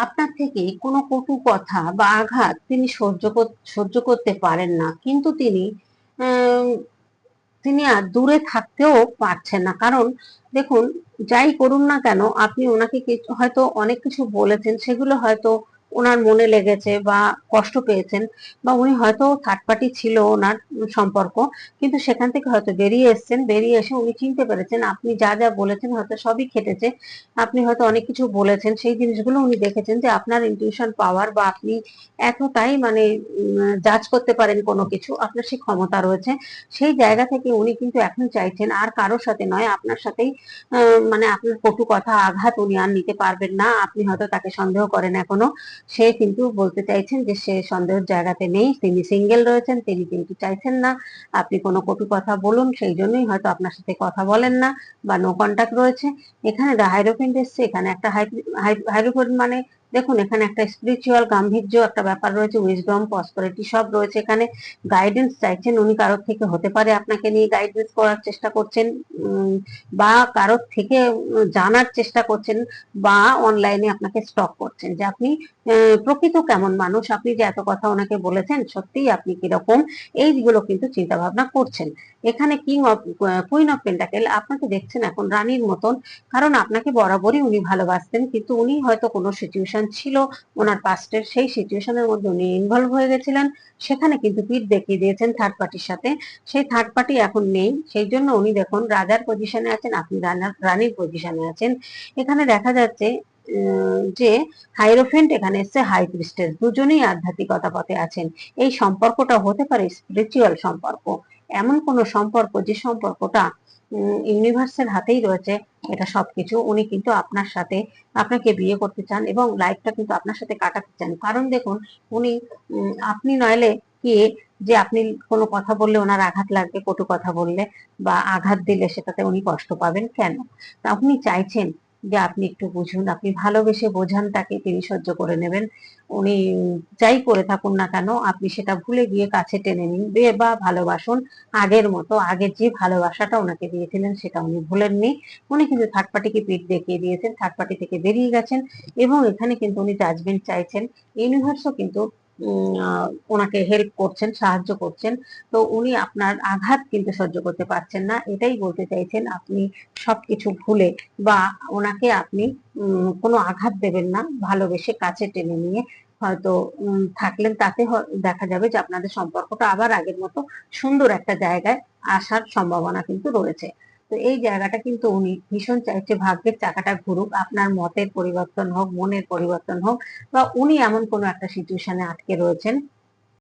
আপনার থেকে কোনো কটু কথা বা আঘাত তিনি সহ্য সহ্য করতে পারেন না। কিন্তু তিনি তিনি আর দূরে থাকতেও পারছেন না। কারণ দেখুন, যাই করুন না কেন, আপনি ওনাকে হয়তো অনেক কিছু বলেছেন, সেগুলো হয়তো ওনার মনে লেগেছে বা কষ্ট পেয়েছেন বা উনি হয়তো থার্ড পার্টি ছিল ওনার সম্পর্ক, কিন্তু সেখান থেকে হয়তো বেরিয়ে এসেছেন, বেরিয়ে এসে উনি চিনতে পেরেছেন, আপনি যা যা বলেছেন হয়তো সবই খেটেছে, আপনি হয়তো অনেক কিছু বলেছেন, সেই জিনিসগুলো উনি দেখেছেন যে আপনার ইনটিউশন পাওয়ার বা আপনি এতটাই মানে জাজ করতে পারেন কোনো কিছু, আপনার সেই ক্ষমতা রয়েছে, সেই জায়গা থেকে উনি কিন্তু এখন চাইছেন আর কারোর সাথে নয়, আপনার সাথেই মানে আপনার কটু কথা আঘাত উনি আর নিতে পারবেন না, আপনি হয়তো তাকে সন্দেহ করেন এখনও সে কিন্তু বলতে চাইছেন যে সে সন্দেহের জায়গাতে নেই, তিনি সিঙ্গেল রয়েছেন, তিনি কিন্তু চাইছেন না। আপনি কোনো কটু কথা বলুন, সেই জন্যই হয়তো আপনার সাথে কথা বলেন না বা নো কন্ট্যাক্ট রয়েছে। এখানে হাইরোফেন্ট এসছে, এখানে একটা হাইরোফেন্ট মানে দেখুন, এখানে একটা স্পিরিচুয়াল গাম্ভীর্য, একটা ব্যাপার রয়েছে উইজডম পসপারিটি সব রয়েছে এখানে। গাইডেন্স চাইছেন উনি কারোর থেকে হতে পারে, আপনাকে নিয়ে গাইডেন্স করার চেষ্টা করছেন বা কারোর থেকে জানার চেষ্টা করছেন, বা অনলাইনে আপনাকে স্টক করছেন যে আপনি প্রকৃত কেমন মানুষ? আপনি যে এত কথা ওনাকে বলেছেন, সত্যিই আপনি কীরকম? এইগুলো কিন্তু চিন্তা ভাবনা করছেন। এখানে king of queen of pentacle আপনাকে দেখছেন এখন রানীর মতন, কারণ আপনাকে বরাবরই উনি ভালোবাসতেন, কিন্তু উনি হয়তো কোনো সিচুয়েশন ছিল, ওনার পাস্টের সেই সিচুয়েশনের মধ্যে উনি ইনভলভ হয়ে গেছিলেন। সেখানে কিন্তু পিঠ দেখিয়ে দিয়েছেন থার্ড পার্টির সাথে। সেই থার্ড পার্টি এখন নেই। সেই জন্য উনি দেখুন রাজার পজিশনে আছেন, আপনি রানার- পজিশনে আছেন। এখানে দেখা যাচ্ছে যে হাইরোফেন্ট এখানে এসছে হাই প্রিস্টেস দুজনেই আধ্যাত্মিকতা পথে আছেন। এই সম্পর্কটা হতে পারে স্পিরিচুয়াল সম্পর্ক। এমন কোন সম্পর্ক যে সম্পর্কটা ইউনিভার্সের হাতেই রয়েছে, এটা সবকিছু উনি কিন্তু আপনার সাথে আপনাকে বিয়ে করতে চান এবং লাইফটা কিন্তু আপনার সাথে কাটাতে চান। কারণ দেখুন, উনি আপনি নইলে কি যে আপনি কোনো কথা বললে ওনার আঘাত লাগবে, কটু কথা বললে বা আঘাত দিলে সেটাতে উনি কষ্ট পাবেন কেন? তা আপনি চাইছেন যে আপনি একটু বুঝুন, আপনি ভালোবেসে বোঝান, তাকে তিনি সহ্য করে নেবেন। উনি যাই করে থাকুন না কেন, আপনি সেটা ভুলে গিয়ে কাছে টেনে নিন বে- ভালোবাসুন। আগের মতো, আগের যে ভালোবাসাটা ওনাকে দিয়েছিলেন, সেটা উনি ভুলেননি। উনি কিন্তু থার্ড পার্টিকে পিঠ দেখিয়ে দিয়েছেন থার্ড পার্টি থেকে বেরিয়ে গেছেন এবং এখানে কিন্তু উনি জাজমেন্ট চাইছেন। ইউনিভার্সও কিন্তু ওনাকে হেল্প করছেন, সাহায্য করছেন। তো উনি আপনার আঘাত কিন্তু সহ্য করতে পারছেন না। এটাই বলতে চাইছেন, আপনি সবকিছু ভুলে বা ওনাকে আপনি কোনো আঘাত দেবেন না, ভালোবেসে কাছে টেনে নিয়ে হয়তো থাকলেন। তাতে দেখা যাবে যে আপনাদের সম্পর্কটা আবার আগের মতো সুন্দর একটা জায়গায় আসার সম্ভাবনা কিন্তু রয়েছে। তো এই জায়গাটা কিন্তু উনি ভীষণ চাইছে ভাগ্যের চাকাটা ঘুরুক, আপনার মতের পরিবর্তন হোক, মনের পরিবর্তন হোক, বা উনি এমন কোনো একটা সিচুয়েশনে আটকে রয়েছেন।